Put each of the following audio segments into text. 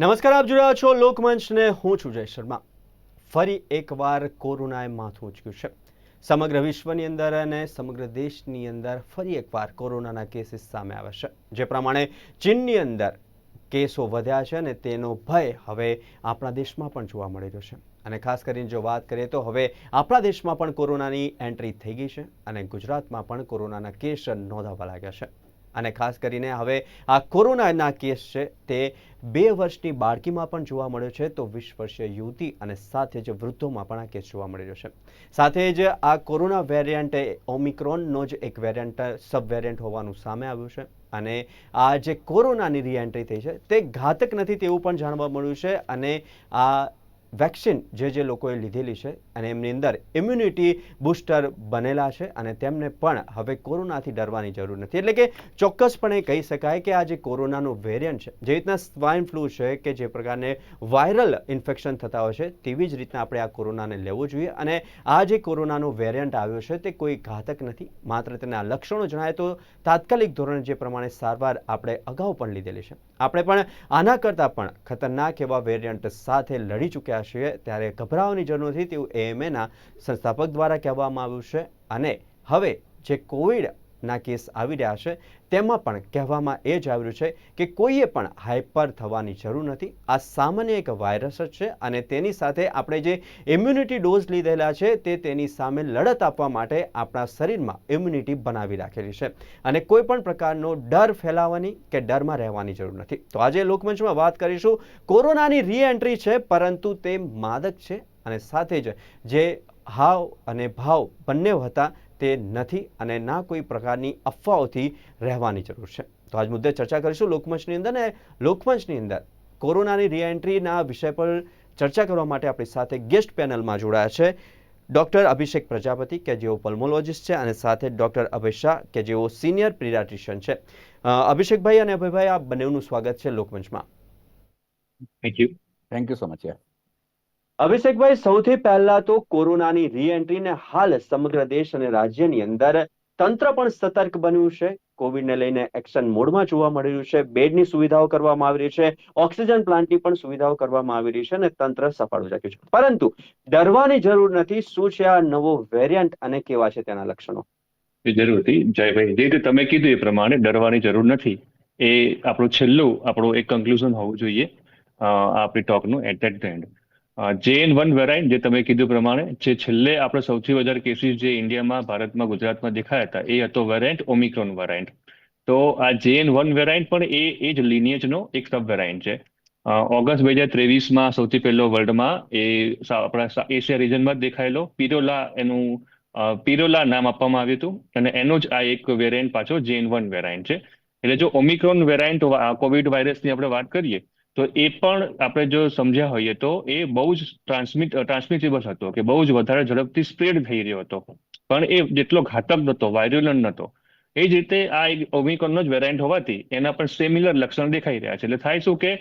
નમસ્કાર, આપ જોઈ છો લોકમંચને. હું છું જય શર્મા. ફરી એકવાર કોરોનાએ માથું ઉંચક્યું છે. સમગ્ર વિશ્વની અંદર અને સમગ્ર દેશની અંદર ફરી એકવાર કોરોનાના કેસીસ સામે આવે છે. જે પ્રમાણે ચીનની અંદર કેસો વધ્યા છે અને તેનો ભય હવે આપણા દેશમાં પણ જોવા મળી રહ્યો છે. અને ખાસ કરીને જો વાત કરીએ તો હવે આપણા દેશમાં પણ કોરોનાની એન્ટ્રી થઈ ગઈ છે અને ગુજરાતમાં પણ કોરોનાના કેસ નોંધાવા લાગ્યા છે. અને ખાસ કરીને હવે આ કોરોનાના કેસ છે તે બે વર્ષની બાળકીમાં પણ જોવા મળ્યો છે, તો વીસ વર્ષીય યુવતી અને સાથે જ વૃદ્ધોમાં પણ આ કેસ જોવા મળ્યો છે. સાથે જ આ કોરોના વેરિયન્ટ ઓમિક્રોનનો જ એક વેરિયન્ટ, સબ વેરિયન્ટ હોવાનું સામે આવ્યું છે અને આ જે કોરોનાની રીએન્ટ્રી થઈ છે તે ઘાતક નથી તેવું પણ જાણવા મળ્યું છે અને આ વેક્સિન જે જે લોકોએ લીધેલી છે અને એમની અંદર ઇમ્યુનિટી બૂસ્ટર બનેલા છે અને તેમને પણ હવે કોરોનાથી ડરવાની જરૂર નથી. એટલે કે ચોક્કસપણે કહી શકાય કે આ જે કોરોનાનું વેરિયન્ટ છે, જે રીતના સ્વાઇન ફ્લૂ છે કે જે પ્રકારને વાયરલ ઇન્ફેક્શન થતા હોય છે, તેવી જ રીતના આપણે આ કોરોનાને લેવું જોઈએ. અને આ જે કોરોનાનો વેરિયન્ટ આવ્યો છે તે કોઈ ઘાતક નથી. માત્ર તેના લક્ષણો જણાય તો તાત્કાલિક ધોરણે જે પ્રમાણે સારવાર આપણે અગાઉ પણ લીધેલી છે. આપણે પણ આના કરતાં પણ ખતરનાક એવા વેરિયન્ટ સાથે લડી ચૂક્યા છીએ ત્યારે ગભરાવાની જરૂર નથી તેવું એએમએના સંસ્થાપક દ્વારા કહેવામાં આવ્યું છે. અને હવે જે કોવિડના કેસ આવી રહ્યા છે તેમાં પણ કહેવામાં એ જ આવ્યું છે કે કોઈએ પણ હાઇપર થવાની જરૂર નથી. આ સામાન્ય એક વાયરસ જ છે અને તેની સાથે આપણે જે ઇમ્યુનિટી ડોઝ લીધેલા છે તે તેની સામે લડત આપવા માટે આપણા શરીરમાં ઇમ્યુનિટી બનાવી રાખેલી છે. અને કોઈ પણ પ્રકારનો ડર ફેલાવવાની કે ડરમાં રહેવાની જરૂર નથી. તો આજે લોકમંચમાં વાત કરીશું. કોરોનાની રીએન્ટ્રી છે, પરંતુ તે માદક છે અને સાથે જ જે હાવ અને ભાવ બંને હતા તે નથી અને ના કોઈ પ્રકારની અફવાઓથી રહેવાની જરૂર છે. તો આજ મુદ્દે ચર્ચા કરીશું લોકમંચની અંદર ને લોકમંચની અંદર કોરોનાની રીએન્ટ્રીના વિષય પર ચર્ચા કરવા માટે આપણી સાથે ગેસ્ટ પેનલમાં જોડાયા છે ડૉક્ટર અભિષેક પ્રજાપતિ કે જેઓ પલ્મોલોજિસ્ટ છે અને સાથે ડૉક્ટર અભય શાહ કે જેઓ સિનિયર પીડિયાટ્રિશિયન છે. અભિષેકભાઈ અને અભયભાઈ આ બંનેનું સ્વાગત છે લોકમંચમાં. Thank you thank you so much Yeah. અભિષેકભાઈ, સૌથી પહેલા તો કોરોનાની રીએન્ટ્રીને હાલ સમગ્ર દેશ અને રાજ્યની અંદર તંત્ર પણ સતર્ક બન્યું છે. કોવિડને લઈને એક્શન મોડમાં જોવા મળી રહ્યું છે. બેડની સુવિધાઓ કરવામાં આવી રહી છે. ઓક્સિજન પ્લાન્ટની પણ સુવિધાઓ કરવામાં આવી રહી છે અને તંત્ર સફળ રાખ્યું છે. પરંતુ ડરવાની જરૂર નથી. શું છે આ નવો વેરિયન્ટ અને કેવા છે તેના લક્ષણો? જરૂરથી જયભાઈ, જે રીતે તમે કીધું એ પ્રમાણે ડરવાની જરૂર નથી. એ આપણું છેલ્લું, આપણું એક કન્ક્લુઝન હોવું જોઈએ આપણી ટોકનું એટ ધેટ એન્ડ જે એન વન વેરાઇન જે તમે કીધું પ્રમાણે, જે છેલ્લે આપણે સૌથી વધારે કેસીસ જે ઇન્ડિયામાં, ભારતમાં, ગુજરાતમાં દેખાયા હતા, એ હતો વેરાયન્ટ ઓમિક્રોન વેરાયન્ટ તો આ જેએન વન વેરાયન્ટ પણ એ એ જ lineage-નો એક સબ વેરાયન્ટ છે. ઓગસ્ટ બે હજાર ત્રેવીસમાં સૌથી પહેલો વર્લ્ડમાં એ આપણા એશિયા રિજનમાં દેખાયેલો. પિરોલા એનું પિરોલા નામ આપવામાં આવ્યું હતું. અને એનો જ આ એક વેરિયન્ટ પાછો જેન વન વેરાયન્ટ છે. એટલે જો ઓમિક્રોન વેરાયન્ટ કોવિડ વાયરસની આપણે વાત કરીએ તો એ પણ આપણે જો સમજ્યા હોઈએ તો એ બહુ જ ટ્રાન્સમિટ ટ્રાન્સમિટેબલ હતો કે બહુ જ વધારે ઝડપથી સ્પ્રેડ થઈ રહ્યો હતો. પણ એ જેટલો ઘાતક નહોતો વાયરુલન્ટ નહોતો. એ જ રીતે આ એક ઓમિકોનનો જ વેરિયન્ટ હોવાથી એના પણ સિમિલર લક્ષણ દેખાઈ રહ્યા છે. એટલે થાય શું કે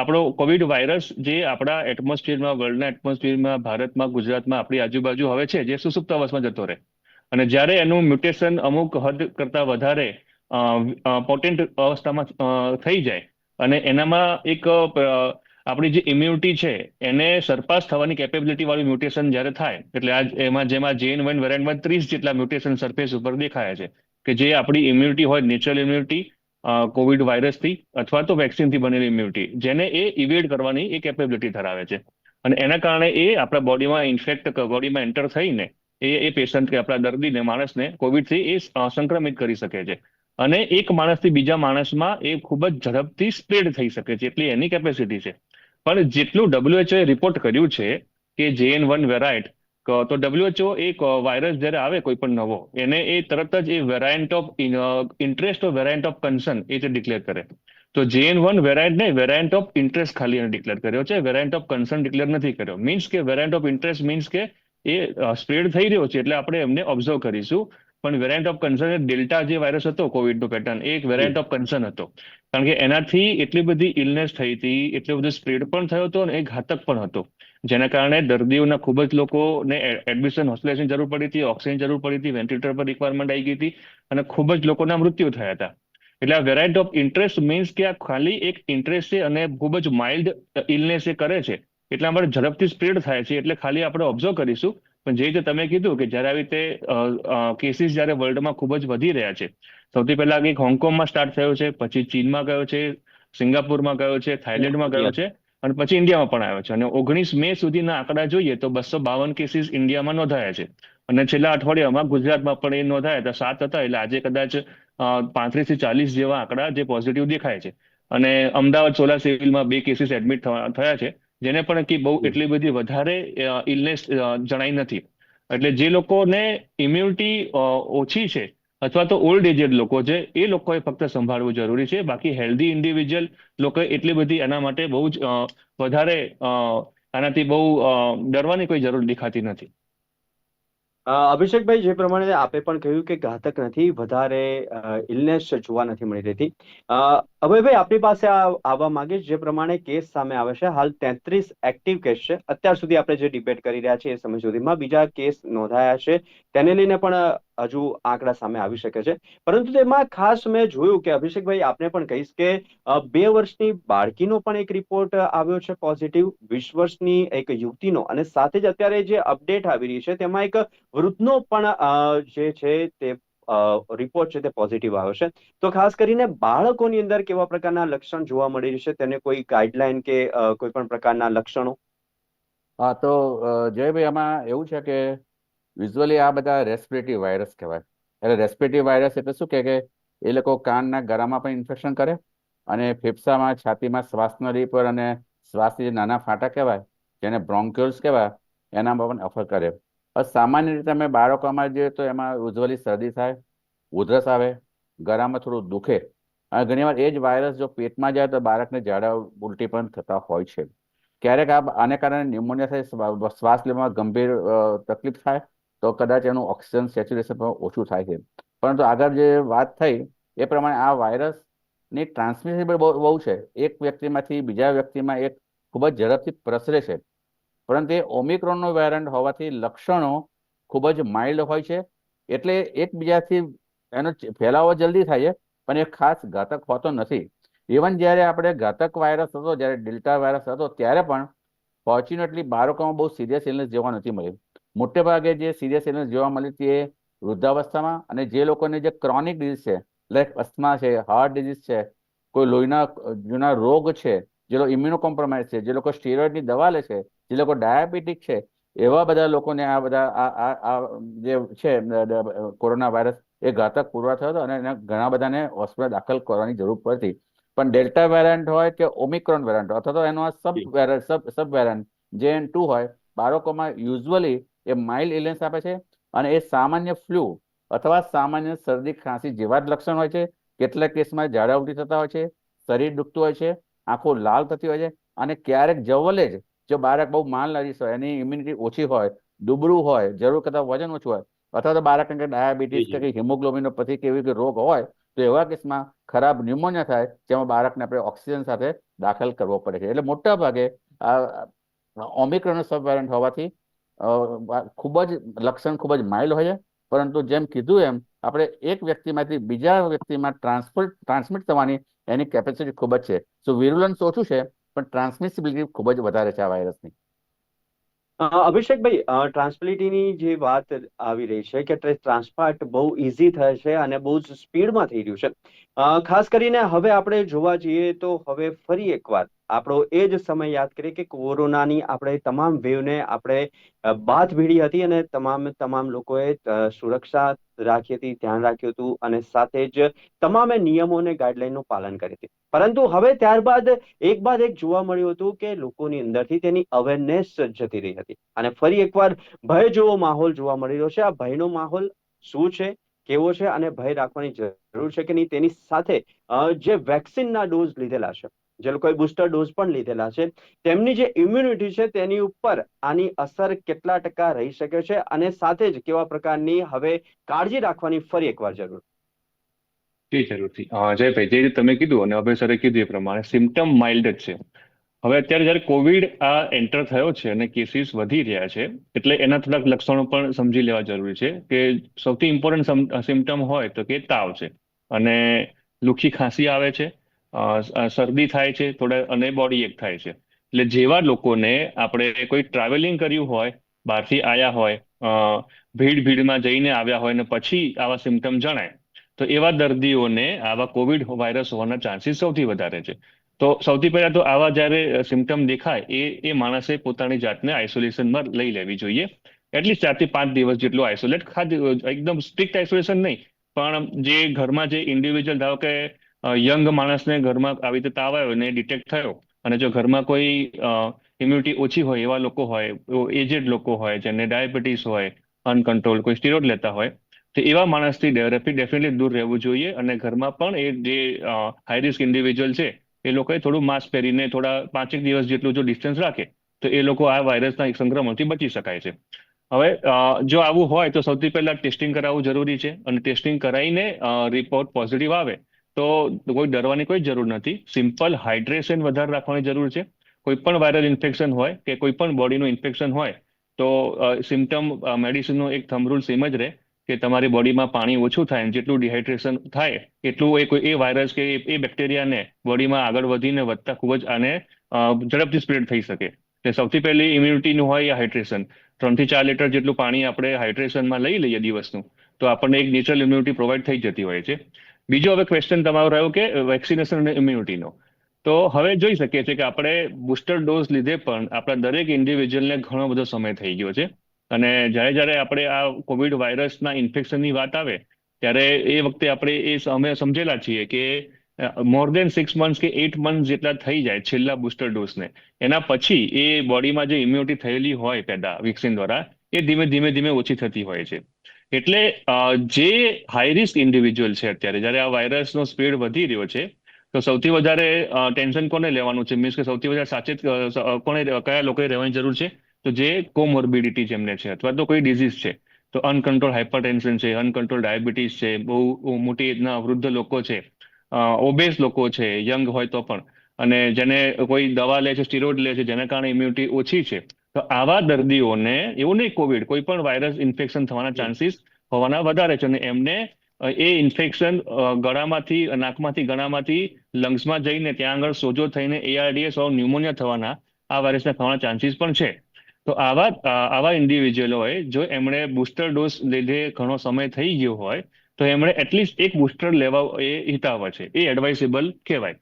આપણો કોવિડ વાયરસ જે આપણા એટમોસ્ફિયરમાં વર્લ્ડના એટમોસ્ફિયરમાં ભારતમાં, ગુજરાતમાં, આપણી આજુબાજુ હવે છે, જે સુસુપ્ત અવસ્થામાં જતો રહે. અને જ્યારે એનું મ્યુટેશન અમુક હદ કરતાં વધારે પોટેન્ટ અવસ્થામાં થઈ જાય અને એનામાં એક આપણી જે ઇમ્યુનિટી છે, એને સરપાસ થવાની કેપેબિલિટી વાળું મ્યુટેશન જ્યારે થાય, એટલે આ એમાં જેમાં જેન વન વેરિયન્ટમાં ત્રીસ જેટલા મ્યુટેશન સરફેસ ઉપર દેખાય છે, કે જે આપણી ઇમ્યુનિટી હોય નેચરલ ઇમ્યુનિટી કોવિડ વાયરસથી અથવા તો વેક્સિનથી બનેલી ઇમ્યુનિટી જેને એ ઇવેડ કરવાની એ કેપેબિલિટી ધરાવે છે. અને એના કારણે એ આપણા બોડીમાં ઇન્ફેક્ટ બોડીમાં એન્ટર થઈને એ એ પેશન્ટ કે આપણા દર્દીને, માણસને કોવિડથી એ સંક્રમિત કરી શકે છે. અને એક માણસથી બીજા માણસમાં એ ખૂબ જ ઝડપથી સ્પ્રેડ થઈ શકે છે, એટલી એની કેપેસિટી છે. પણ જેટલું ડબ્લ્યુએચઓ રિપોર્ટ કર્યું છે કે જેએન વન વેરાયટ તો ડબ્લ્યુએચઓ એક વાયરસ જ્યારે આવે કોઈ પણ નવો, એને એ તરત જ એ variant of interest of variant of concern એ જે ડિક્લેર કરે. તો જેએન વન વેરાયન્ટ ને વેરાયન્ટ ઓફ ઇન્ટરેસ્ટ ખાલી એને ડિક્લેર કર્યો છે વેરાયન્ટ ઓફ કન્સર્ન ડિક્લેર નથી કર્યો. મીન્સ કે વેરાયન્ટ ઓફ ઇન્ટરેસ્ટ મીન્સ કે એ સ્પ્રેડ થઈ રહ્યો છે, એટલે આપણે એમને ઓબ્ઝર્વ કરીશું. પણ વેરિયન્ટ ઓફ કન્સર્ન ડેલ્ટા જે વાયરસ હતો કોવિડનો પેટર્ન એ એક વેરિયન્ટ ઓફ કન્સર્ન હતો. કારણ કે એનાથી એટલી બધી ઇલનેસ થઈ હતી એટલો બધો સ્પ્રેડ પણ થયો હતો અને એ ઘાતક પણ હતો. જેના કારણે દર્દીઓના ખૂબ જ લોકોને એડમિશન હોસ્પિટલાઇઝેશન જરૂર પડી હતી ઓક્સિજન જરૂર પડી હતી વેન્ટિલેટર પર રિક્વાયરમેન્ટ આવી ગઈ હતી અને ખૂબ જ લોકોના મૃત્યુ થયા હતા. એટલે આ વેરાયટી ઓફ ઇન્ટરેસ્ટ મીન્સ કે આ ખાલી એક ઇન્ટરેસ્ટ છે અને ખૂબ જ માઇલ્ડ ઇલનેસ એ કરે છે. એટલા માટે ઝડપથી સ્પ્રેડ થાય છે એટલે ખાલી આપણે ઓબ્ઝર્વ કરીશું પણ જે રીતે તમે કીધું કે જ્યારે આવી રીતે કેસીસ જ્યારે વર્લ્ડમાં ખૂબ જ વધી રહ્યા છે સૌથી પહેલા એક હોંગકોંગમાં સ્ટાર્ટ થયો છે પછી ચીનમાં ગયો છે સિંગાપુરમાં ગયો છે થાઇલેન્ડમાં ગયો છે અને પછી ઇન્ડિયામાં પણ આવ્યો છે. અને ઓગણીસ મે સુધીના આંકડા જોઈએ તો બસો બાવન કેસીસ ઇન્ડિયામાં નોંધાયા છે. અને છેલ્લા અઠવાડિયામાં ગુજરાતમાં પણ એ નોંધાયા હતા. સાત હતા એટલે આજે કદાચ પાંત્રીસથી ચાલીસ જેવા આંકડા જે પોઝિટિવ દેખાય છે. અને અમદાવાદ સોલા સિવિલમાં બે કેસીસ એડમિટ થયા છે. જેને પણ કે બહુ એટલી બધી વધારે ઇલનેસ જણાઈ નથી. એટલે જે લોકોને ઇમ્યુનિટી ઓછી છે અથવા તો ઓલ્ડ એજેડ લોકો છે એ લોકોએ ફક્ત સંભાળવું જરૂરી છે. બાકી હેલ્ધી ઇન્ડિવિજ્યુઅલ લોકોએ એટલી બધી એના માટે બહુ જ વધારે આનાથી બહુ ડરવાની કોઈ જરૂર દેખાતી નથી. અભિષેકભાઈ જે પ્રમાણે આપે પણ કહ્યું કે ઘાતક નથી વધારે ઇલનેસ જોવા નથી મળી રહેતી. અભયભાઈ આપણી પાસે આવવા માંગે જે પ્રમાણે કેસ સામે આવે છે. હાલ તેત્રીસ એક્ટિવ કેસ છે. અત્યાર સુધી આપણે જે ડિબેટ કરી રહ્યા છીએ એ સમય સુધીમાં બીજા કેસ નોંધાયા છે. તેને લઈને પણ હજુ આંકડા સામે આવી શકે છે. પરંતુ તેમાં ખાસ મેં જોયું કે અભિષેકભાઈ, આપને પણ કહીશ કે બે વર્ષની બાળકીનો પણ એક રિપોર્ટ આવ્યો છે પોઝિટિવ વીસ વર્ષની એક યુવતીનો. અને સાથે જ અત્યારે જે અપડેટ આવી રહી છે, તેમાં એક વૃદ્ધનો પણ જે છે તે રિપોર્ટ છે તે પોઝિટિવ આવ્યો છે. તો ખાસ કરીને બાળકોની અંદર કેવા પ્રકારના લક્ષણ જોવા મળી છે? તેને કોઈ ગાઈડલાઈન કે કોઈ પણ પ્રકારના લક્ષણો? હા, તો જયભાઈ, આમાં એવું છે કે વિઝ્યુઅલી આ બધા રેસ્પિરેટરી વાયરસ કહેવાય. એટલે રેસ્પિરેટરી વાયરસ એટલે શું કે એ લોકો કાનના ગળામાં પણ ઇન્ફેક્શન કરે અને ફેફસામાં, છાતીમાં શ્વાસનળી પર અને શ્વાસની નાના ફાટા કહેવાય, જેને બ્રોન્ક્યુલ્સ કહેવાય, એનામાં પણ અફર કરે. સામાન્ય રીતે અમે બાળકોમાં જોઈએ તો એમાં ઉજ્જવલી શરદી થાય, ઉધરસ આવે, ગળામાં થોડું દુખે. અને ઘણીવાર એ જ વાયરસ જો પેટમાં જાય તો બાળકને ઝાડા ઉલટી પણ થતા હોય છે. ક્યારેક આ આને કારણે ન્યુમોનિયા થાય શ્વાસ લેવામાં ગંભીર તકલીફ થાય, તો કદાચ એનું ઓક્સિજન સેચ્યુરેશન પણ ઓછું થાય છે. પરંતુ આગળ જે વાત થઈ, એ પ્રમાણે આ વાયરસની ટ્રાન્સમિશન બહુ બહુ છે. એક વ્યક્તિમાંથી બીજા વ્યક્તિમાં એક ખૂબ જ ઝડપથી પ્રસરે છે. પરંતુ એ ઓમિક્રોનનો વેરિયન્ટ હોવાથી લક્ષણો ખૂબ જ માઇલ્ડ હોય છે. એટલે એકબીજાથી એનો ફેલાવો જલ્દી થાય છે, પણ એ ખાસ ઘાતક હોતો નથી. ઇવન જ્યારે આપણે ઘાતક વાયરસ હતો, જ્યારે ડેલ્ટા વાયરસ હતો, ત્યારે પણ ફોર્ચ્યુનેટલી બાળકોમાં બહુ સિરિયસ ઇલનેસ જોવા નથી મળી મોટે ભાગે જે સિરિયસ ઇલનેસ જોવા મળી તે વૃદ્ધાવસ્થામાં અને જે લોકોને જે ક્રોનિક ડિઝીઝ છે લાઈક અસ્થમા છે હાર્ટ ડિઝીઝ છે, કોઈ લોહીના, જૂના રોગ છે, જે લોકો ઇમ્યુનો કોમ્પ્રોમાઇઝ છે, જે લોકો સ્ટીરોઇડની દવા લે છે જે લોકો ડાયાબિટીક છે એવા બધા લોકોને આ બધા આ આ જે છે કોરોના વાયરસ એ ઘાતક પૂરવા થયો હતો અને એને ઘણા બધાને હોસ્પિટલ દાખલ કરવાની જરૂર પડતી. પણ ડેલ્ટા વેરિયન્ટ હોય કે ઓમિક્રોન વેરિયન્ટ અથવા તો એનો sub variant sub sub variant જે એન ટુ હોય બાળકોમાં યુઝ્યુઅલી એ માઇલ્ડ ઇલનેસ આપે છે અને એ સામાન્ય ફ્લૂ અથવા સામાન્ય શરદી ખાંસી જેવા જ લક્ષણ હોય છે. કેટલાક કેસમાં ઝાડા ઉલટી થતા હોય છે શરીર દુખતું હોય છે આંખો લાલ થતી હોય છે અને ક્યારેક જવલે જ જો બાળક બહુ માલ નરીશ હોય એની ઇમ્યુનિટી ઓછી હોય દુબળું હોય જરૂર કરતાં વજન ઓછું હોય અથવા તો બાળકને કે ડાયાબિટીસ કે હિમોગ્લોબિનોપથી કે એવી રોગ હોય તો એવા કેસમાં ખરાબ ન્યુમોનિયા થાય જેમાં બાળકને આપણે ઓક્સિજન સાથે દાખલ કરવો પડે છે. એટલે મોટા ભાગે આ ઓમિક્રોન સબ વેરિયન્ટ હોવાથી ખૂબ જ લક્ષણ ખૂબ જ માઇલ્ડ હોય છે. પરંતુ જેમ કીધું એમ આપણે એક વ્યક્તિમાંથી બીજા વ્યક્તિમાં ટ્રાન્સફર ટ્રાન્સમિટ થવાની એની કેપેસિટી ખૂબ જ છે. સો વિરુલન્સ ઓછું છે પણ ટ્રાન્સમિસિબિલિટી ખૂબ જ વધારે છે આ વાયરસની અભિષેકભાઈ ટ્રાન્સમિલિટીની જે વાત આવી રહી છે કે ટ્રાન્સપાર્ટ બહુ ઇઝી થાય છે અને બહુ જ સ્પીડમાં થઈ રહ્યું છે. ખાસ કરીને હવે આપણે જોવા જઈએ તો હવે ફરી એકવાર આપણો એ જ સમય યાદ કરીએ કે કોરોનાની આપણે તમામ વેવને આપણે બાથ ભીડી હતી અને તમામ તમામ લોકોએ સુરક્ષા રાખી હતી, ધ્યાન રાખ્યું હતું અને સાથે જ તમામે નિયમો અને ગાઈડલાઈનનું પાલન કરી હતી. પરંતુ હવે ત્યારબાદ એક બાદ એક જોવા મળ્યું હતું કે લોકોની અંદરથી તેની અવેરનેસ જતી રહી હતી. અને ફરી એકવાર ભય જેવો માહોલ જોવા મળી રહ્યો છે. આ ભયનો માહોલ શું છે? કેવો છે અને ભય રાખવાની જરૂર છે કે નહીં તેની સાથે જે વેક્સિનના ડોઝ લીધેલા છે, જે લોકોએ બુસ્ટર ડોઝ પણ લીધેલા છે, તેમની જે ઇમ્યુનિટી છે તેની ઉપર આની અસર કેટલા ટકા રહી શકે છે અને સાથે જ કેવા પ્રકારની હવે કાળજી રાખવાની ફરી એકવાર જરૂર. જી, જરૂરથી. જયભાઈ, જે તમે કીધું અને અભય સરે કીધું એ પ્રમાણે સિમ્ટમ માઇલ્ડ જ છે. હવે અત્યારે જ્યારે કોવિડ આ એન્ટર થયો છે અને કેસીસ વધી રહ્યા છે, એટલે એના થોડાક લક્ષણો પણ સમજી લેવા જરૂરી છે કે સૌથી ઇમ્પોર્ટન્ટ સિમ્ટમ હોય તો કે તાવ છે અને લુખી ખાંસી આવે છે શરદી થાય છે, થોડા, અને બોડી એક થાય છે. એટલે જેવા લોકોને આપણે કોઈ ટ્રાવેલિંગ કર્યું હોય, બહારથી આવ્યા હોય ભીડ ભીડમાં જઈને આવ્યા હોય ને પછી આવા સિમ્ટમ જણાય, તો એવા દર્દીઓને આવા કોવિડ વાયરસ હોવાના ચાન્સીસ સૌથી વધારે છે. તો સૌથી પહેલા તો આવા જ્યારે સિમ્ટમ દેખાય, એ એ માણસે પોતાની જાતને આઇસોલેશનમાં લઈ લેવી જોઈએ. એટલીસ્ટ ચારથી પાંચ દિવસ જેટલું આઇસોલેટ ખાધું એકદમ સ્ટ્રિક્ટ આઇસોલેશન નહીં. પણ જે ઘરમાં જે ઇન્ડિવિજ્યુઅલ ધારો કે યંગ માણસને ઘરમાં આવી રીતે તાવ આવ્યો ને ડિટેક્ટ થયો, અને જો ઘરમાં કોઈ ઇમ્યુનિટી ઓછી હોય, એવા લોકો હોય એજેડ લોકો હોય, જેને ડાયાબિટીસ હોય અનકન્ટ્રોલ કોઈ સ્ટીરોડ લેતા હોય, તો એવા માણસથી ડેફિનેટલી દૂર રહેવું જોઈએ અને ઘરમાં પણ એ જે હાઈ રિસ્ક ઇન્ડિવિજ્યુઅલ છે એ લોકોએ થોડું માસ્ક પહેરીને થોડા પાંચેક દિવસ જેટલું જો ડિસ્ટન્સ રાખે, તો એ લોકો આ વાયરસના સંક્રમણથી બચી શકાય છે. હવે જો આવું હોય તો સૌથી પહેલા ટેસ્ટિંગ કરાવવું જરૂરી છે અને ટેસ્ટિંગ કરાવીને રિપોર્ટ પોઝિટિવ આવે તો કોઈ ડરવાની કોઈ જરૂર નથી. સિમ્પલ હાઇડ્રેશન વધારે રાખવાની જરૂર છે. કોઈ પણ વાયરલ ઇન્ફેક્શન હોય કે કોઈ પણ બોડીનું ઇન્ફેક્શન હોય તો સિમ્ટમ મેડિસિનનો એક થમરૂલ રૂલ સેમ જ રહે. કે તમારી બોડીમાં પાણી ઓછું થાય જેટલું ડિહાઇડ્રેશન થાય, એટલું એ કોઈ, એ વાયરસ કે એ- બેક્ટેરિયાને બોડીમાં આગળ વધીને વધતા ખૂબ જ આને ઝડપથી સ્પ્રેડ થઈ શકે. એટલે સૌથી પહેલી ઇમ્યુનિટીનું હોય એ હાઇડ્રેશન ત્રણથી ચાર લીટર જેટલું પાણી આપણે હાઇડ્રેશનમાં લઈ લઈએ દિવસનું, તો આપણને એક નેચરલ ઇમ્યુનિટી પ્રોવાઈડ થઈ જતી હોય છે. બીજો હવે ક્વેશ્ચન તમારો રહ્યો કે વેક્સિનેશન અને ઇમ્યુનિટીનો તો હવે જોઈ શકીએ છીએ કે આપણે બુસ્ટર ડોઝ લીધે પણ આપણા દરેક ઇન્ડિવિજ્યુઅલને ઘણો બધો સમય થઈ ગયો છે. અને જ્યારે જ્યારે આપણે આ કોવિડ વાયરસના ઇન્ફેક્શનની વાત આવે, ત્યારે એ વખતે આપણે એ અમે સમજેલા છીએ કે મોર દેન સિક્સ મંથ્સ કે એટ મંથ જેટલા થઈ જાય છેલ્લા બુસ્ટર ડોઝને એના પછી એ બોડીમાં જે ઇમ્યુનિટી થયેલી હોય પેદા વેક્સિન દ્વારા, એ ધીમે ધીમે ધીમે ઓછી થતી હોય છે. એટલે જે હાઈ રિસ્ક ઇન્ડિવિજ્યુઅલ છે અત્યારે, જ્યારે આ વાયરસનો સ્પીડ વધી રહ્યો છે, તો સૌથી વધારે ટેન્શન કોને લેવાનું છે? મીન્સ કે સૌથી વધારે સાચેત કોને કયા લોકોએ રહેવાની જરૂર છે? તો જે કોમોર્બિડિટી જેમને છે અથવા તો કોઈ ડિઝીઝ છે તો અનકન્ટ્રોલ હાઇપરટેન્શન છે અનકન્ટ્રોલ ડાયાબિટીસ છે બહુ મોટી એજના વૃદ્ધ લોકો છે ઓબેસ લોકો છે યંગ હોય તો પણ. અને જેને કોઈ દવા લે છે સ્ટીરોઇડ લે છે જેના કારણે ઇમ્યુનિટી ઓછી છે તો આવા દર્દીઓને એવું નહીં કોવિડ કોઈ પણ વાયરસ ઇન્ફેક્શન થવાના ચાન્સીસ હોવાના વધારે છે અને એમને એ ઇન્ફેક્શન ગળામાંથી નાકમાંથી ગળામાંથી લંગ્સમાં જઈને ત્યાં આગળ સોજો થઈને એઆરડીએસ ઓર ન્યુમોનિયા થવાના આ વાયરસના થવાના ચાન્સીસ પણ છે. તો આવા આવા આવા ઇન્ડિવિજ્યુઅલોએ જો એમણે બુસ્ટર ડોઝ લીધે ઘણો સમય થઈ ગયો હોય, તો એમણે એટલીસ્ટ એક બુસ્ટર લેવા, એ હિતાવહ છે. એ એડવાઇસેબલ કહેવાય.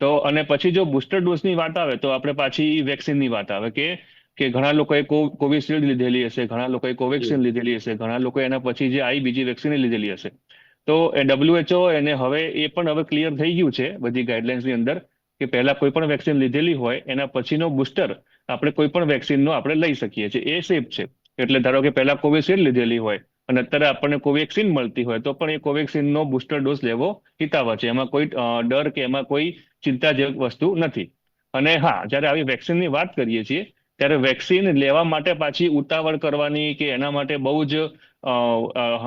તો અને પછી જો બુસ્ટર ડોઝની વાત આવે, તો આપણે પાછી વેક્સિનની વાત આવે કે કે ઘણા લોકોએ કોવિશિલ્ડ લીધેલી હશે, ઘણા લોકોએ કોવેક્સિન લીધેલી હશે, ઘણા લોકો એના પછી જે આવી બીજી વેક્સિન લીધેલી હશે. તો એ WHO એને હવે એ પણ હવે ક્લિયર થઈ ગયું છે બધી ગાઈડલાઇન્સની અંદર કે પહેલા કોઈ પણ વેક્સિન લીધેલી હોય, એના પછીનો બુસ્ટર આપણે કોઈ પણ વેક્સિનનો આપણે લઈ શકીએ છીએ. એ સેફ છે. એટલે ધારો કે પહેલા કોવિશિલ્ડ લીધેલી હોય અને અત્યારે આપણને કોવેક્સિન મળતી હોય, તો પણ એ કોવેક્સિનનો બુસ્ટર ડોઝ લેવો હિતાવહ છે. એમાં કોઈ ડર કે એમાં કોઈ ચિંતાજનક વસ્તુ નથી. અને હા, જ્યારે આવી વેક્સિનની વાત કરીએ છીએ, ત્યારે વેક્સિન લેવા માટે પાછી ઉતાવળ કરવાની કે એના માટે બહુ જ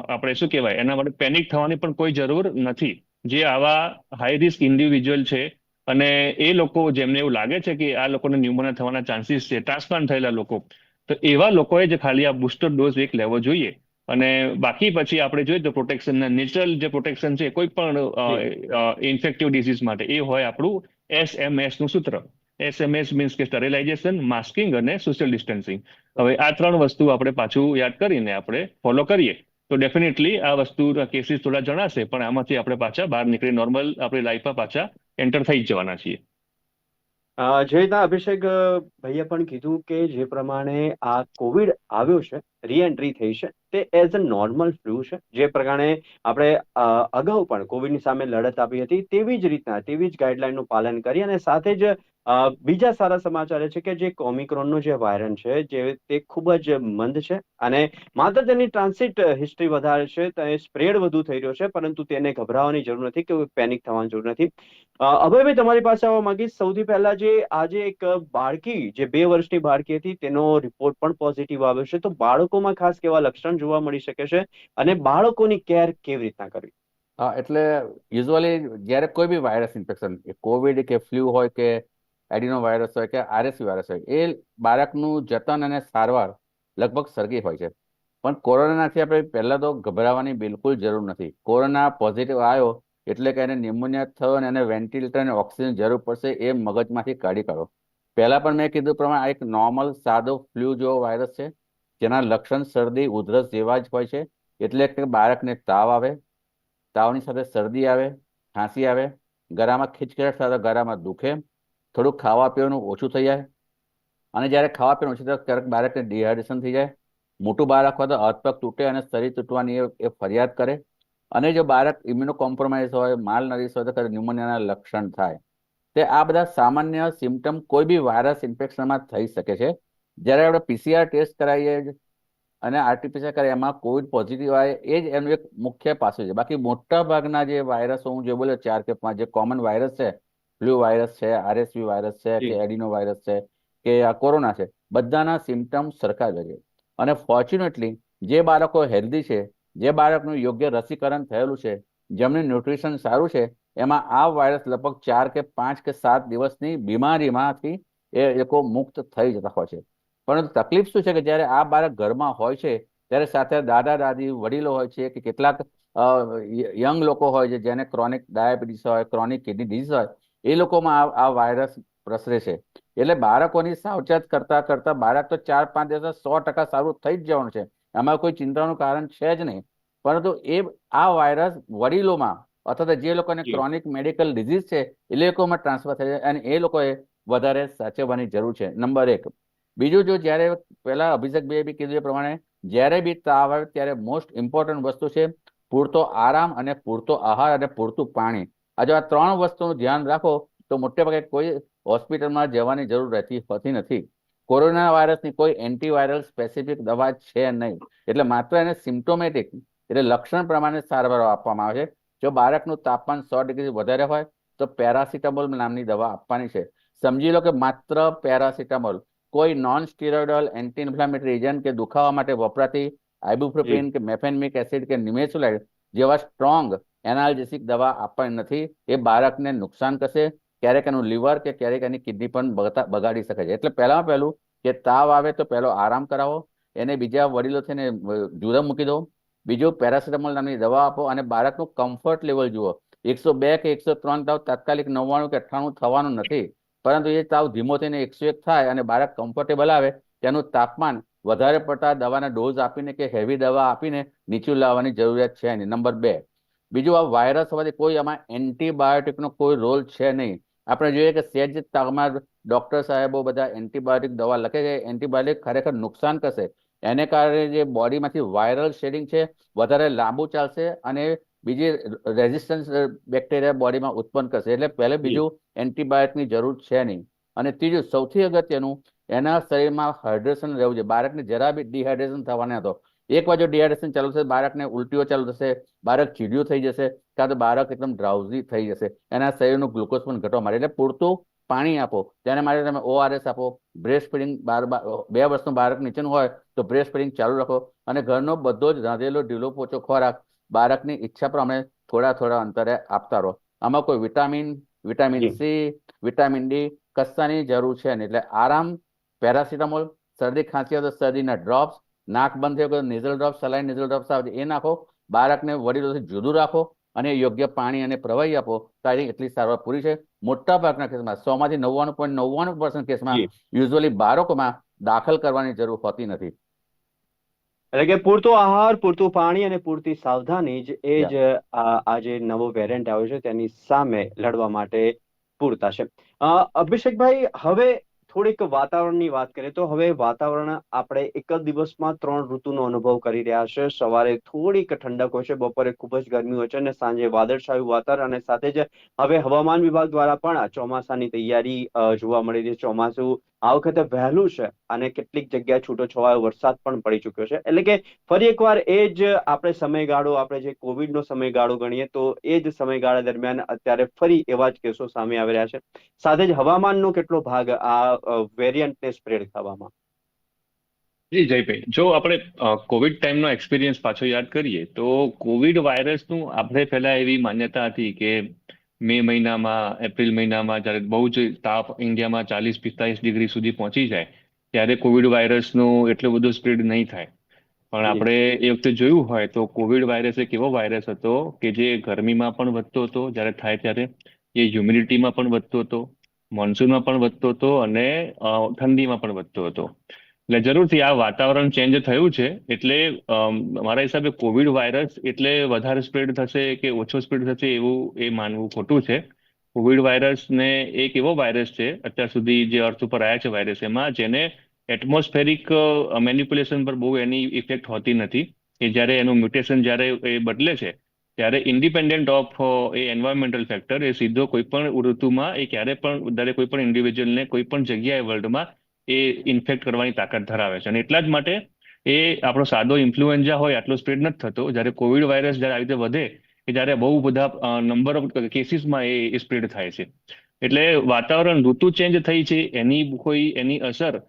આપણે શું કહેવાય? એના માટે પેનિક થવાની પણ કોઈ જરૂર નથી. જે આવા હાઈ રિસ્ક ઇન્ડિવિજ્યુઅલ છે અને એ લોકો જેમને એવું લાગે છે કે આ લોકોને ન્યુમોનિયા થવાના ચાન્સીસ છે ટ્રાન્સપ્લાન્ટ થયેલા લોકો તો એવા લોકોએ જ ખાલી આ બુસ્ટર ડોઝ એક લેવો જોઈએ. અને બાકી પછી આપણે જોઈએ તો પ્રોટેક્શનના નેચરલ જે પ્રોટેક્શન છે કોઈ પણ ઇન્ફેક્ટિવ ડિસીઝ માટે એ હોય આપણું એસએમએસનું સૂત્ર. એસએમએસ મીન્સ કે સ્ટરિલાઇઝેશન માસ્કિંગ અને સોશિયલ ડિસ્ટન્સિંગ. હવે આ ત્રણ વસ્તુ આપણે પાછું યાદ કરીને આપણે ફોલો કરીએ. તો ડેફિનેટલી આ વસ્તુ કેસીસ થોડા જણાશે પણ આમાંથી આપણે પાછા બહાર નીકળી નોર્મલ આપણી લાઈફમાં પાછા એન્ટર થઈ જવાના છીએ. જે રીતના અભિષેક ભાઈએ પણ કીધું કે જે પ્રમાણે આ કોવિડ આવ્યો છે રીએન્ટ્રી થઈ છે, તે એઝ અ નોર્મલ ફ્લૂ છે, જે પ્રમાણે આપણે અગાઉ પણ કોવિડની સામે લડત આપી હતી, તેવી જ રીતના, તેવી જ ગાઈડલાઈનનું પાલન કરી અને સાથે જ બીજા સારા સમાચાર એ છે કે જે ઓમિક્રોનનું જે વાયરન છે, જે તે ખૂબ જ મંદ છે અને માત્ર તેની ટ્રાન્સિટ હિસ્ટ્રી વધારે છે, તે સ્પ્રેડ વધુ થઈ રહ્યો છે, પરંતુ તેને ગભરાવાની જરૂર નથી કે પેનિક થવાની જરૂર નથી. અભયભાઈ તમારી પાસે આવવા માંગીશ, સૌથી પહેલા જે આજે એક બાળકી, જે બે વર્ષની બાળકી હતી, તેનો રિપોર્ટ પણ પોઝિટિવ આવ્યો છે. તો બાળકોમાં ખાસ કેવા લક્ષણ જોવા મળી શકે છે અને બાળકોની કેર કેવી રીતના કરવી? હા, એટલે યુઝ્યુઅલી જ્યારે કોઈ બી વાયરસ ઇન્ફેક્શન કોવિડ કે ફ્લૂ હોય કે એડિનો વાયરસ હોય કે આરએસવી વાયરસ હોય, એ બાળકનું જતન અને સારવાર લગભગ સરખી હોય છે. પણ કોરોનાથી આપણે પહેલાં તો ગભરાવાની બિલકુલ જરૂર નથી. કોરોના પોઝિટિવ આવ્યો એટલે કે એને ન્યુમોનિયા થયો અને એને વેન્ટિલેટર અને ઓક્સિજન જરૂર પડશે એ મગજમાંથી કાઢી કાઢો. પહેલાં પણ મેં કીધું પ્રમાણે આ એક નોર્મલ સાદો ફ્લૂ જેવો વાયરસ છે, જેના લક્ષણ શરદી, ઉધરસ જેવા જ હોય છે. એટલે કે બાળકને તાવ આવે, તાવની સાથે શરદી આવે, ખાંસી આવે, ગળામાં થાય સાથે ગળામાં દુખે થોડુંક ખાવા પીવાનું ઓછું થઈ જાય. અને જ્યારે ખાવા પીવાનું ઓછું થાય ક્યારેક બાળકને ડિહાઇડ્રેશન થઈ જાય. મોટું બાળક હોય તો હાથ તૂટે અને શરીર તૂટવાની એ ફરિયાદ કરે. અને જો બાળક ઇમ્યુનો કોમ્પ્રોમાઇઝ હોય માલ નરીશ હોય તો ન્યુમોનિયાના લક્ષણ થાય. તે આ બધા સામાન્ય સિમ્ટમ કોઈ બી વાયરસ ઇન્ફેક્શનમાં થઈ શકે છે. જ્યારે આપણે પીસીઆર ટેસ્ટ કરાવીએ અને આરટીપીસીઆર કરાવીએ, એમાં કોવિડ પોઝિટિવ આવે, એ જ એનું એક મુખ્ય પાસું છે. બાકી મોટા ભાગના જે વાયરસો હું જે બોલ્યો, ચાર કે પાંચ જે કોમન વાયરસ છે ફ્લૂ વાયરસ છે આરએસવી વાયરસ છે કે. એડિનો વાયરસ છે કે આ કોરોના છે બધાના સિમ્ટમ સરખા જ છે અને ફોર્ચ્યુનેટલી જે બાળકો હેલ્ધી છે જે બાળકનું યોગ્ય રસીકરણ થયેલું છે જેમનું ન્યુટ્રિશન સારું છે એમાં આ વાયરસ લગભગ ચાર કે પાંચ કે સાત દિવસની બીમારીમાંથી એ લોકો મુક્ત થઈ જતા હોય છે પરંતુ તકલીફ શું છે કે જ્યારે આ બાળક ઘરમાં હોય છે ત્યારે સાથે દાદા દાદી વડીલો હોય છે કે કેટલાક યંગ લોકો હોય છે જેને ક્રોનિક ડાયાબિટીસ હોય ક્રોનિક કિડની ડિઝીઝ હોય એ લોકોમાં આ વાયરસ પ્રસરે છે. એટલે બાળકોની સાવચેત કરતા કરતા બાળક તો ચાર પાંચ દિવસ સો ટકા સારું થઈ જ જવાનું છે. એમાં કોઈ ચિંતાનું કારણ છે જ નહીં. પરંતુ એ આ વાયરસ વડીલોમાં અથવા તો જે લોકોને ક્રોનિક મેડિકલ ડિઝીઝ છે એ લોકોમાં ટ્રાન્સફર થાય છે અને એ લોકોએ વધારે સાચવવાની જરૂર છે. નંબર એક. બીજું જો જ્યારે પહેલા અભિષેકભાઈએ બી કીધું એ પ્રમાણે જ્યારે બી તાવ આવે ત્યારે મોસ્ટ ઇમ્પોર્ટન્ટ વસ્તુ છે પૂરતો આરામ અને પૂરતો આહાર અને પૂરતું પાણી. આ જો આ ત્રણ વસ્તુનું ધ્યાન રાખો તો મોટે ભાગે કોઈ હોસ્પિટલમાં જવાની જરૂર રહેતી હોતી નથી. કોરોના વાયરસની કોઈ એન્ટીવાયરલ સ્પેસિફિક દવા છે નહીં. એટલે માત્ર એને સિમ્ટોમેટિક એટલે લક્ષણ પ્રમાણે સારવાર આપવામાં આવે છે. જો બાળકનું તાપમાન સો ડિગ્રી વધારે હોય તો પેરાસિટામોલ નામની દવા આપવાની છે. સમજી લો કે માત્ર પેરાસિટામોલ કોઈ non steroidal anti inflammatory agent કે દુખાવા માટે વપરાતી આઇબુપ્રોપિન કે મેફેનમિક એસિડ કે નિમેસુલાઇડ જેવા સ્ટ્રોંગ એનાલ્જેસિક દવા આપવાની નથી. એ બાળકને નુકસાન કરશે, ક્યારેક એનું લીવર કે ક્યારેક એની કિડની પણ બગાડી શકે છે. એટલે પહેલામાં પહેલું કે તાવ આવે તો પહેલો આરામ કરાવો. એને બીજા વડીલો થઈને જુદા મૂકી દો. બીજું પેરાસિટામોલ નામની દવા આપો અને બાળકનું કમ્ફર્ટ લેવલ જુઓ. એકસો બે કે એકસો ત્રણ તાવ તાત્કાલિક નવ્વાણું કે અઠ્ઠાણું થવાનું નથી. પરંતુ એ તાવ ધીમો થઈને એકસો એક થાય અને બાળક કમ્ફર્ટેબલ આવે, તેનું તાપમાન વધારે પડતા દવાના ડોઝ આપીને કે હેવી દવા આપીને નીચું લાવવાની જરૂરિયાત છે નહીં. નંબર બે. બીજું આ વાયરસ હોવાથી કોઈ આમાં એન્ટીબાયોટિકનો કોઈ રોલ છે નહીં. આપણે જોઈએ કે સહેજ તાવમાં ડોક્ટર સાહેબો બધા એન્ટીબાયોટિક દવા લખે છે. એન્ટીબાયોટિક ખરેખર નુકસાન કરશે. એને કારણે જે બોડીમાંથી વાયરલ શેડિંગ છે વધારે લાંબુ ચાલશે અને બીજી રેઝિસ્ટન્સ બેક્ટેરિયા બોડીમાં ઉત્પન્ન કરશે. એટલે પહેલે બીજું એન્ટીબાયોટિકની જરૂર છે નહીં. અને ત્રીજું સૌથી અગત્યનું એના શરીરમાં હાઇડ્રેશન રહેવું જોઈએ. બાળકને જરા બી ડિહાઇડ્રેશન થવાના હતો એક વાર જો ડિહાઇડ્રેશન ચાલુ થશે બાળકને ઉલટીઓ ચાલુ થશે બાળક ચીડિયું થઈ જશે કાં તો બાળક એકદમ ડ્રાઉઝી થઈ જશે એના શરીરનું ગ્લુકોઝ પણ ઘટવા માંડે. એટલે પૂરતું પાણી આપો. તેને માટે તમે ઓઆરએસ આપો. બ્રેસ્ટ ફીડિંગ બાર- બે વર્ષનું બાળક નીચેનું હોય તો બ્રેસ્ટ ફીડિંગ ચાલુ રાખો. અને ઘરનો બધો જ રાંધેલો ઢીલો પોચો ખોરાક બાળકની ઈચ્છા પ્રમાણે થોડા થોડા અંતરે આપતા રહો. આમાં કોઈ vitamin vitamin C vitamin D કશાની જરૂર છે નહીં. એટલે આરામ પેરાસિટામોલ શરદી ખાંસી હોય તો શરદીના ડ્રોપ્સ નાક બંધ થયું કે nasal drops saline nasal drops આવે એ નાખો. બાળકને વડીલોથી જુદું રાખો અને યોગ્ય પાણી અને પ્રવાહી આપો. તો આઈ થિંક એટલી સારવાર પૂરી છે. મોટા ભાગના કેસમાં સો માંથી નવ્વાણું પોઈન્ટ નવ્વાણું પર્સન્ટ કેસમાં યુઝ્યુઅલી બાળકોમાં દાખલ કરવાની જરૂર હોતી નથી. એટલે કે પૂરતો આહાર પૂરતું પાણી અને પૂરતી સાવધાની જ એ જ આ આ જે નવો વેરિયન્ટ આવ્યો છે તેની સામે લડવા માટે પૂરતા છે. અભિષેકભાઈ હવે થોડીક વાતાવરણની વાત કરીએ તો હવે વાતાવરણ આપણે એક જ દિવસમાં ત્રણ ઋતુનો અનુભવ કરી રહ્યા છે. સવારે થોડીક ઠંડક હોય છે, બપોરે ખૂબ જ ગરમી હોય છે અને સાંજે વાદળછાયું વાતાવરણ અને સાથે જ હવે હવામાન વિભાગ દ્વારા પણ ચોમાસાની તૈયારી જોવા મળી રહી છે. ચોમાસું આ વખતે વહેલું છે અને કેટલીક જગ્યાએ છૂટો છવાયો વરસાદ પણ પડી ચુક્યો છે. એટલે કે ફરી એકવાર એ જ આપણે સમયગાળો, આપણે જે કોવિડનો સમયગાળો ગણીએ, તો એ જ સમયગાળા દરમિયાન અત્યારે ફરી એવા જ કેસો સામે આવી રહ્યા છે. સાથે જ હવામાનનો કેટલો ભાગ આ વેરિયન્ટને સ્પ્રેડ થવામાં? જી, જયભાઈ. જો આપણે કોવિડ ટાઈમનો એક્સપિરિયન્સ પાછો યાદ કરીએ, તો કોવિડ વાયરસનું આપણે પહેલા એવી માન્યતા હતી કે મે મહિનામાં એપ્રિલ મહિનામાં જ્યારે બહુ જ તાપ ઇન્ડિયામાં ચાલીસ પિસ્તાલીસ ડિગ્રી સુધી પહોંચી જાય ત્યારે કોવિડ વાયરસનો એટલું બધું સ્પ્રેડ નહીં થાય. પણ આપણે એ વખતે જોયું હોય તો કોવિડ વાયરસ એક એવો વાયરસ હતો કે જે ગરમીમાં પણ વધતો હતો જ્યારે થાય ત્યારે. એ હ્યુમિડિટીમાં પણ વધતો હતો મોન્સૂનમાં પણ વધતો હતો અને ઠંડીમાં પણ વધતો હતો. એટલે જરૂરથી આ વાતાવરણ ચેન્જ થયું છે. એટલે મારા હિસાબે કોવિડ વાયરસ એટલે વધારે સ્પ્રેડ થશે કે ઓછો સ્પ્રેડ થશે એવું એ માનવું ખોટું છે. કોવિડ વાયરસને એક એવો વાયરસ છે, અત્યાર સુધી જે અર્થ ઉપર આવ્યા છે વાયરસ એમાં, જેને એટમોસ્ફેરિક મેન્યુપ્યુલેશન પર બહુ એની ઇફેક્ટ હોતી નથી. કે જ્યારે એનું મ્યુટેશન જ્યારે એ બદલે છે, ત્યારે ઇન્ડિપેન્ડન્ટ ઓફ એ એન્વાયરમેન્ટલ ફેક્ટર એ સીધો કોઈ પણ ઋતુમાં એ ક્યારે પણ, દરેક કોઈ પણ ઇન્ડિવિજ્યુઅલને કોઈ પણ જગ્યાએ વર્લ્ડમાં એ ઇન્ફેક્ટ કરવાની તાકાત ધરાવે છે. અને એટલા જ માટે એ આપણો સાદો ઇન્ફ્લુએન્ઝા હોય, આટલો સ્પ્રેડ નથી થતો. જ્યારે કોવિડ વાયરસ જ્યારે આવી રીતે વધે કે જ્યારે બહુ બધા નંબર ઓફ કેસીસમાં એ સ્પ્રેડ થાય છે. એટલે વાતાવરણ, ઋતુ ચેન્જ થઈ છે, એની કોઈ, એની અસર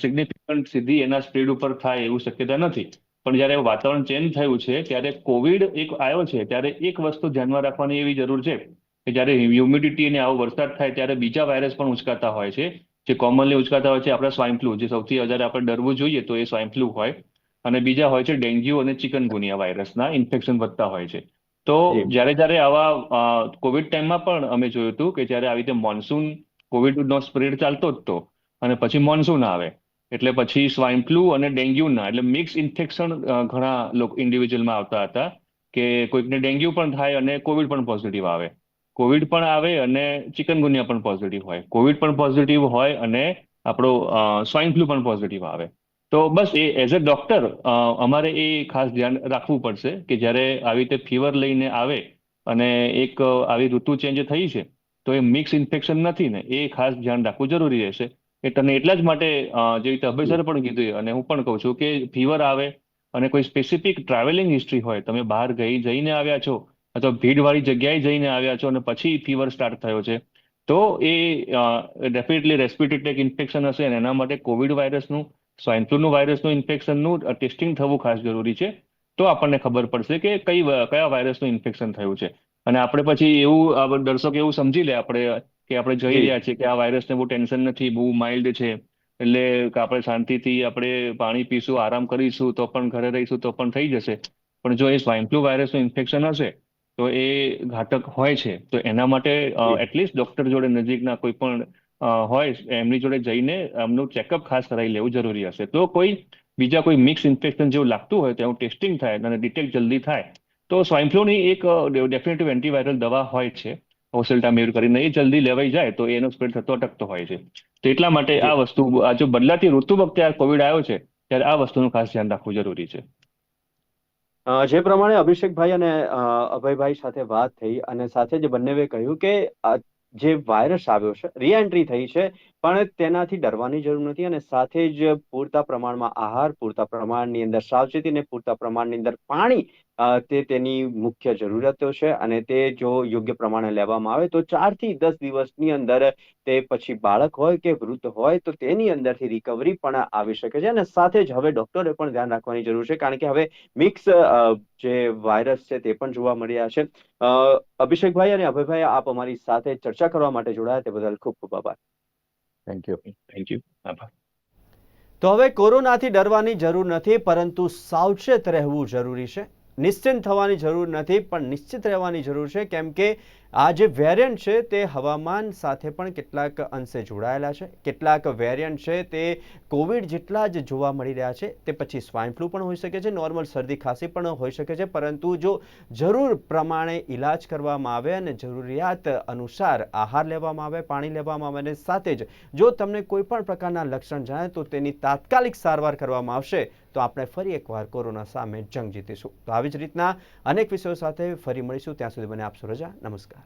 સિગ્નિફિકન્ટ સીધી એના સ્પ્રેડ ઉપર થાય એવું શક્યતા નથી. પણ જ્યારે વાતાવરણ ચેન્જ થયું છે, ત્યારે કોવિડ એક આવ્યો છે, ત્યારે એક વસ્તુ ધ્યાનમાં રાખવાની એવી જરૂર છે કે જ્યારે હ્યુમિડિટી અને આવો વરસાદ થાય, ત્યારે બીજા વાયરસ પણ ઉંચકાતા હોય છે. જે કોમનલી ઉચકાતા હોય છે આપણા સ્વાઇન ફ્લૂ જે સૌથી વધારે આપણે ડરવું જોઈએ તો એ સ્વાઇન ફ્લૂ હોય. અને બીજા હોય છે ડેન્ગ્યુ અને ચિકનગુનિયા વાયરસના ઇન્ફેક્શન વધતા હોય છે. તો જ્યારે જ્યારે આવા કોવિડ ટાઈમમાં પણ અમે જોયું હતું કે જ્યારે આવી રીતે મોન્સૂન કોવિડનો સ્પ્રેડ ચાલતો જ હતો અને પછી મોન્સૂન આવે એટલે પછી સ્વાઇન ફ્લુ અને ડેન્ગ્યુના એટલે મિક્સ ઇન્ફેક્શન ઘણા લોકો ઇન્ડિવિજ્યુઅલમાં આવતા હતા કે કોઈકને ડેન્ગ્યુ પણ થાય અને કોવિડ પણ પોઝિટિવ આવે. કોવિડ પણ આવે અને ચિકનગુનિયા પણ પોઝિટિવ હોય. કોવિડ પણ પોઝિટિવ હોય અને આપણો સ્વાઇન ફ્લુ પણ પોઝિટિવ આવે. તો બસ એ એઝ અ ડોક્ટર અમારે એ ખાસ ધ્યાન રાખવું પડશે કે જ્યારે આવી રીતે ફીવર લઈને આવે અને એક આવી ઋતુ ચેન્જ થઈ છે, તો એ મિક્સ ઇન્ફેક્શન નથી ને, એ ખાસ ધ્યાન રાખવું જરૂરી રહેશે. એ તને એટલા જ માટે જેવી રીતે અભય સર પણ કીધું અને હું પણ કહું છું કે ફીવર આવે અને કોઈ સ્પેસિફિક ટ્રાવેલિંગ હિસ્ટ્રી હોય, તમે બહાર ગઈ જઈને આવ્યા છો અથવા ભીડવાળી જગ્યાએ જઈને આવ્યા છો અને પછી ફીવર સ્ટાર્ટ થયો છે, તો એ ડેફિનેટલી રેસ્પિરેટરી ઇન્ફેક્શન હશે અને એના માટે કોવિડ વાયરસનું સ્વાઇન ફ્લુનું વાયરસનું ઇન્ફેક્શનનું ટેસ્ટિંગ થવું ખાસ જરૂરી છે. તો આપણને ખબર પડશે કે કઈ કયા વાયરસનું ઇન્ફેક્શન થયું છે. અને આપણે પછી એવું દર્શક એવું સમજી લે આપણે, કે આપણે જઈ રહ્યા છીએ કે આ વાયરસને બહુ ટેન્શન નથી, બહુ માઇલ્ડ છે, એટલે આપણે શાંતિથી આપણે પાણી પીશું, આરામ કરીશું, તો પણ ઘરે રહીશું, તો પણ થઈ જશે. પણ જો એ સ્વાઇન ફ્લુ વાયરસનું ઇન્ફેક્શન હશે તો એ ઘાતક હોય છે. તો એના માટે એટલીસ્ટ ડોક્ટર જોડે નજીકના કોઈ પણ હોય એમની જોડે જઈને એમનું ચેકઅપ ખાસ કરાવી લેવું જરૂરી હશે. તો કોઈ બીજા કોઈ મિક્સ ઇન્ફેક્શન જેવું લાગતું હોય તો એનું ટેસ્ટિંગ થાય અને ડિટેક્ટ જલ્દી થાય તો સ્વાઇન ફ્લુની એક ડેફિનેટિવ એન્ટીવાયરલ દવા હોય છે ઓસેલ્ટામિર કરીને એ જલ્દી લેવાઈ જાય તો એનો સ્પ્રેડ થતો અટકતો હોય છે. તો એટલા માટે આ વસ્તુ આ જો બદલાતી ઋતુ વખતે આ કોવિડ આવ્યો છે ત્યારે આ વસ્તુનું ખાસ ધ્યાન રાખવું જરૂરી છે. જે પ્રમાણે અભિષેકભાઈ અને અભયભાઈ સાથે વાત થઈ અને સાથે જ બંનેવે કહ્યું કે જે વાયરસ આવ્યો છે રીએન્ટ્રી થઈ છે પણ તેનાથી ડરવાની જરૂર નથી અને સાથે જ પૂરતા પ્રમાણમાં આહાર, પૂરતા પ્રમાણની અંદર સાવચેતી અને પૂરતા પ્રમાણની અંદર પાણી તે તેની મુખ્ય જરૂરિયાતો છે અને તે જો યોગ્ય પ્રમાણે લેવામાં આવે તો ચારથી દસ દિવસની અંદર તે પછી બાળક હોય કે વૃદ્ધ હોય તો તેની અંદરથી રિકવરી પણ આવી શકે છે અને સાથે જ હવે ડોક્ટરે પણ ધ્યાન રાખવાની જરૂર છે કારણ કે હવે મિક્સ જે વાયરસ છે તે પણ જોવા મળ્યા છે. અભિષેકભાઈ અને અભયભાઈ, આપ અમારી સાથે ચર્ચા કરવા માટે જોડાયા તે બદલ ખૂબ ખૂબ આભાર. થેન્ક યુ થેન્ક યુ આભાર તો હવે કોરોનાથી ડરવાની જરૂર નથી પરંતુ સાવચેત રહેવું જરૂરી છે. નિશ્ચિંત થવાની જરૂર નથી પણ નિશ્ચિત રહેવાની જરૂર છે કેમ કે આ જે વેરિયન્ટ છે તે હવામાન સાથે પણ કેટલાક અંશે જોડાયેલા છે. કેટલાક વેરિયન્ટ છે તે કોવિડ જેટલા જ જોવા મળી રહ્યા છે, તે પછી સ્વાઇન ફ્લૂ પણ હોઈ શકે છે નોર્મલ શરદી ખાંસી પણ હોઈ શકે છે, પરંતુ જો જરૂર પ્રમાણે ઈલાજ કરવામાં આવે અને જરૂરિયાત અનુસાર આહાર લેવામાં આવે, પાણી લેવામાં આવે અને સાથે જ જો તમને કોઈ પણ પ્રકારના લક્ષણ જણાય તો તેની તાત્કાલિક સારવાર કરવામાં આવશે, તો આપણે ફરી એકવાર કોરોના સામે જંગ જીતીશું. તો આવી જ રીતના અનેક વિષયો સાથે ફરી મળીશું. ત્યાં સુધી મને આપશો રજા. નમસ્કાર.